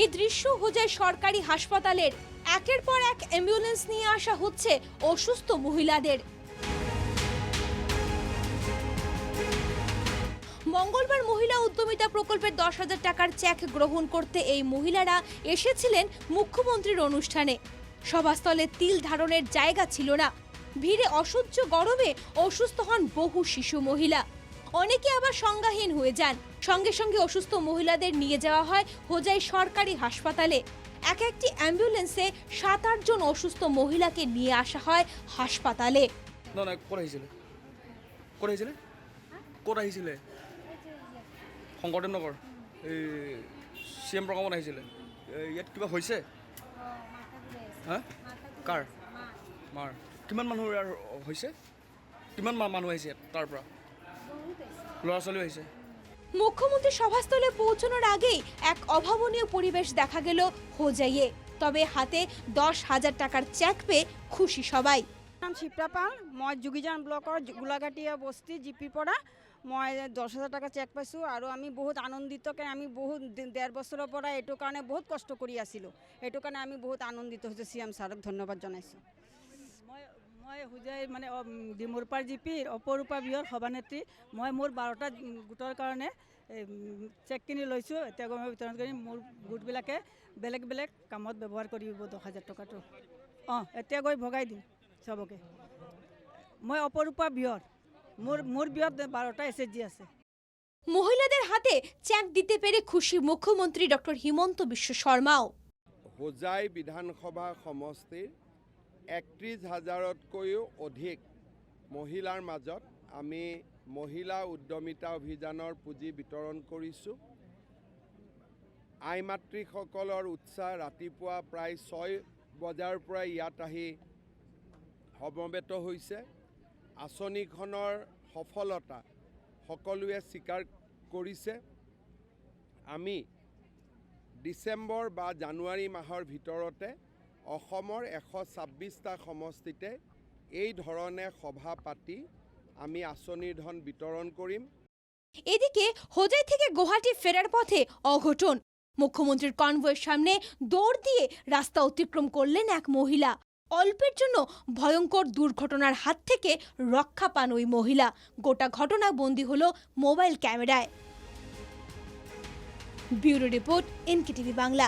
এই দৃশ্য হোজাই সরকারি হাসপাতালের একের পর এক অ্যাম্বুলেন্স নিয়ে আসা হচ্ছে অসুস্থ মহিলাদের। মঙ্গলবার মহিলা উদ্যমিতা প্রকল্পের দশ হাজার টাকার চেক গ্রহণ করতে এই মহিলারা এসেছিলেন মুখ্যমন্ত্রীর অনুষ্ঠানে। সভাস্থলে তিল ধারণের জায়গা ছিল না। ভিড়ে অসহ্য গরমে অসুস্থ হন বহু শিশু মহিলা। অনেকে আবার সংজ্ঞাহীন হয়ে যান। সঙ্গে সঙ্গে অসুস্থ মহিলাদের নিয়ে যাওয়া হয় হোজাই সরকারি হাসপাতালে। এক একটি অ্যাম্বুলেন্সে সাত আট জন অসুস্থ মহিলাকে নিয়ে আসা হয় হাসপাতালে। প্ৰগ্ৰামত আহিছিলে। ইয়াত কিবা হৈছে? হা? কাৰ? মাৰ। কিমান মানুহ হৈছে? কিমান মানুহ আহিছে ইয়াত তাৰ পৰা? ল'ৰা ছোৱালীও আহিছে মুখ্যমন্ত্রী সভাস্থলে পৌঁছানোর আগেই এক অভাবনীয় পরিবেশ দেখা গেল হোজাইয়ে। তবে হাতে দশ হাজার টাকার চেক পেয়ে খুশি সবাই। নাম শিপ্ৰা পাল মই যোগীজান ব্লকৰ গোলাঘাটীয়া বস্তি জি পিৰ। পৰা মই দহ হাজাৰ টকা চেক পাইছোঁ আৰু আমি বহুত আনন্দিত কাৰণ আমি বহুত ডেৰ বছৰৰ পৰা এইটো কাৰণে বহুত কষ্ট কৰি আছিলোঁ। সেইটো কাৰণে আমি বহুত আনন্দিত হৈছোঁ চি এম ছাৰক ধন্যবাদ জনাইছোঁ। মই মই হোজাই মানে ডিমৰুপাৰ জি পিৰ অপৰূপা বিহৰ সভানেত্ৰী। মই মোৰ বাৰটা গোটৰ কাৰণে উম, চেকখিনি লৈছোঁ। এতিয়া মই বিতৰণ কৰিম। মোৰ গোটবিলাকে বেলেগ বেলেগ কামত ব্যৱহাৰ কৰিব দহ হাজাৰ টকাটো। অঁ এতিয়া গৈ ভগাই দিম চবকে। মই অপৰূপা বিহৰ। মোৰ মোৰ বিহত বাৰটা এছ এছ জি আছে। মহিলাদের হাতে চেক দিতে পেরে খুশি মুখ্যমন্ত্রী ডক্টর হিমন্ত বিশ্ব শর্মাও। হোজাই বিধানসভা সমষ্টিৰ একত্ৰিছ হাজাৰতকৈও অধিক মহিলাৰ মাজত আমি মহিলা উদ্যমিতা অভিযানৰ পুঁজি বিতৰণ কৰিছোঁ। আই মাতৃসকলৰ উৎসাহ ৰাতিপুৱা প্ৰায় ছয় বজাৰ পৰা ইয়াত আহি সমবেত হৈছে। আঁচনিখনৰ সফলতা সকলোৱে স্বীকাৰ কৰিছে। আমি ডিচেম্বৰ বা জানুৱাৰী মাহৰ ভিতৰতে অসমৰ এশ ছাব্বিছটা সমষ্টিতে এই ধৰণে সভা পাতি আমি আঁচনিৰ ধন বিতৰণ কৰিম। এদিকে, হোজাই থেকে গুয়াহাটি ফেরার পথে অঘটন। মুখ্যমন্ত্রীর কনভয়ের সামনে দৌড় দিয়ে রাস্তা অতিক্রম করলেন এক মহিলা। অল্পের জন্য ভয়ঙ্কর দুর্ঘটনার হাত থেকে রক্ষা পান ওই মহিলা। গোটা ঘটনা বন্দী হলো মোবাইল ক্যামেরায়। Bureau report, NKTV Bangla.